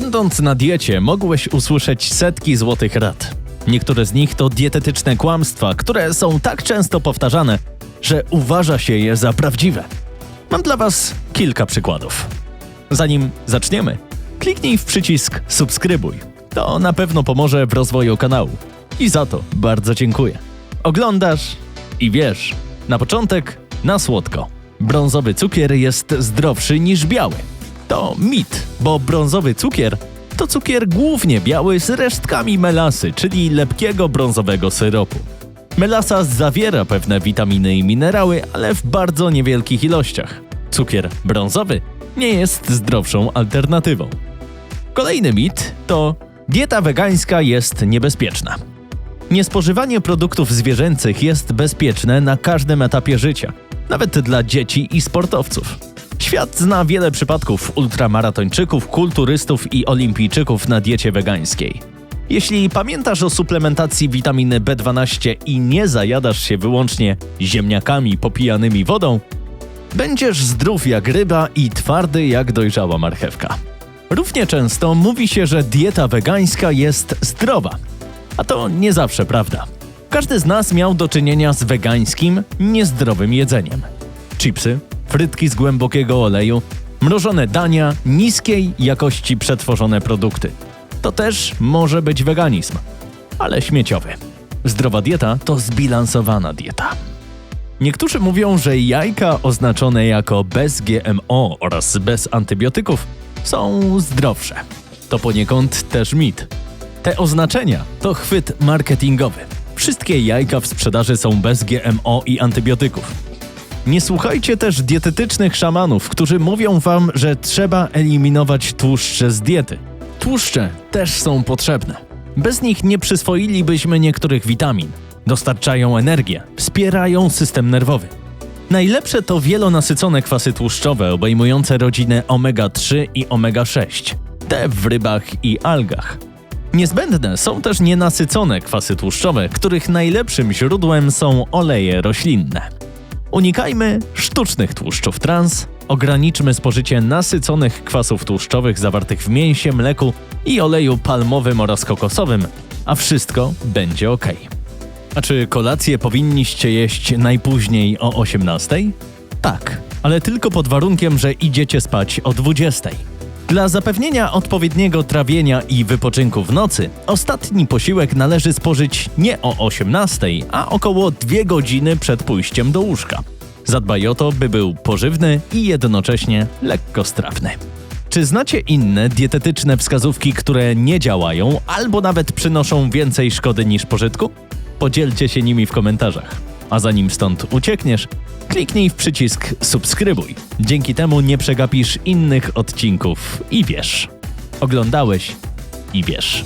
Będąc na diecie, mogłeś usłyszeć setki złotych rad. Niektóre z nich to dietetyczne kłamstwa, które są tak często powtarzane, że uważa się je za prawdziwe. Mam dla Was kilka przykładów. Zanim zaczniemy, kliknij w przycisk subskrybuj. To na pewno pomoże w rozwoju kanału. I za to bardzo dziękuję. Oglądasz i wiesz. Na początek na słodko. Brązowy cukier jest zdrowszy niż biały. To mit, bo brązowy cukier to cukier głównie biały z resztkami melasy, czyli lepkiego brązowego syropu. Melasa zawiera pewne witaminy i minerały, ale w bardzo niewielkich ilościach. Cukier brązowy nie jest zdrowszą alternatywą. Kolejny mit to dieta wegańska jest niebezpieczna. Niespożywanie produktów zwierzęcych jest bezpieczne na każdym etapie życia, nawet dla dzieci i sportowców. Świat zna wiele przypadków ultramaratończyków, kulturystów i olimpijczyków na diecie wegańskiej. Jeśli pamiętasz o suplementacji witaminy B12 i nie zajadasz się wyłącznie ziemniakami popijanymi wodą, będziesz zdrów jak ryba i twardy jak dojrzała marchewka. Równie często mówi się, że dieta wegańska jest zdrowa, a to nie zawsze prawda. Każdy z nas miał do czynienia z wegańskim, niezdrowym jedzeniem. Chipsy, frytki z głębokiego oleju, mrożone dania, niskiej jakości przetworzone produkty. To też może być weganizm, ale śmieciowy. Zdrowa dieta to zbilansowana dieta. Niektórzy mówią, że jajka oznaczone jako bez GMO oraz bez antybiotyków są zdrowsze. To poniekąd też mit. Te oznaczenia to chwyt marketingowy. Wszystkie jajka w sprzedaży są bez GMO i antybiotyków. Nie słuchajcie też dietetycznych szamanów, którzy mówią wam, że trzeba eliminować tłuszcze z diety. Tłuszcze też są potrzebne. Bez nich nie przyswoilibyśmy niektórych witamin. Dostarczają energię, wspierają system nerwowy. Najlepsze to wielonasycone kwasy tłuszczowe obejmujące rodzinę omega-3 i omega-6, te w rybach i algach. Niezbędne są też nienasycone kwasy tłuszczowe, których najlepszym źródłem są oleje roślinne. Unikajmy sztucznych tłuszczów trans, ograniczmy spożycie nasyconych kwasów tłuszczowych zawartych w mięsie, mleku i oleju palmowym oraz kokosowym, a wszystko będzie ok. A czy kolację powinniście jeść najpóźniej o 18? Tak, ale tylko pod warunkiem, że idziecie spać o 20. Dla zapewnienia odpowiedniego trawienia i wypoczynku w nocy, ostatni posiłek należy spożyć nie o 18, a około 2 godziny przed pójściem do łóżka. Zadbaj o to, by był pożywny i jednocześnie lekkostrawny. Czy znacie inne dietetyczne wskazówki, które nie działają albo nawet przynoszą więcej szkody niż pożytku? Podzielcie się nimi w komentarzach. A zanim stąd uciekniesz, kliknij w przycisk subskrybuj. Dzięki temu nie przegapisz innych odcinków i wiesz. Oglądałeś i wiesz.